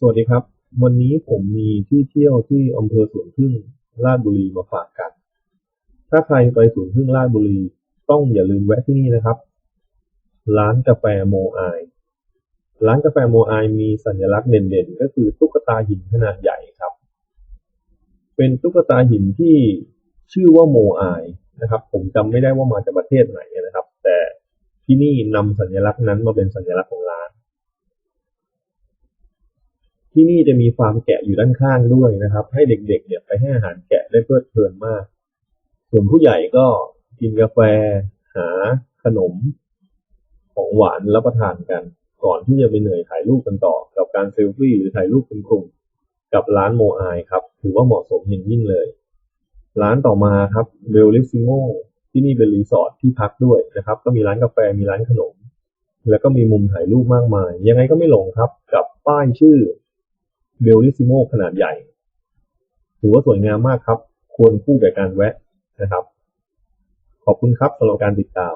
สวัสดีครับ วันนี้ผมมีที่เที่ยวที่อำเภอสวนพึ่งราชบุรีมาฝากกัน ถ้าใครไปสวนพึ่งราชบุรี ต้องอย่าลืมแวะที่นี่นะครับ ร้านกาแฟโมอายร้านกาแฟโมอายมีสัญลักษณ์เด่นๆ ก็คือตุ๊กตาหินขนาดใหญ่ครับ เป็นตุ๊กตาหินที่ชื่อว่าโมอายนะครับ ผมจำไม่ได้ว่ามาจากประเทศไหนนะครับ แต่ที่นี่นำสัญลักษณ์นั้นมาเป็นสัญลักษณ์ของร้าน ที่นี่จะมีฟาร์มแกะอยู่ด้านข้างด้วยนะครับ ให้เด็กๆเนี่ยไปให้อาหารแกะได้เพลิดเพลินมาก ส่วนผู้ใหญ่ก็กินกาแฟหาขนมของหวานรับประทานกัน ก่อนที่จะไปเหนื่อยถ่ายรูปกันต่อ กับการเซลฟี่หรือถ่ายรูปเป็นกลุ่มกับร้านโมอายครับ ถือว่าเหมาะสมอย่างยิ่งเลย ร้านต่อมาครับเบลลิซิโมที่นี่เป็นรีสอร์ทที่พักด้วยนะครับ ก็มีร้านกาแฟมีร้านขนม แล้วก็มีมุมถ่ายรูปมากมาย ยังไงก็ไม่หลงครับ กับป้ายชื่อ เบลลิซิโมขนาดใหญ่ ถือว่าสวยงามมากครับ ควรคู่กับการแวะนะครับ ขอบคุณครับสำหรับการติดตาม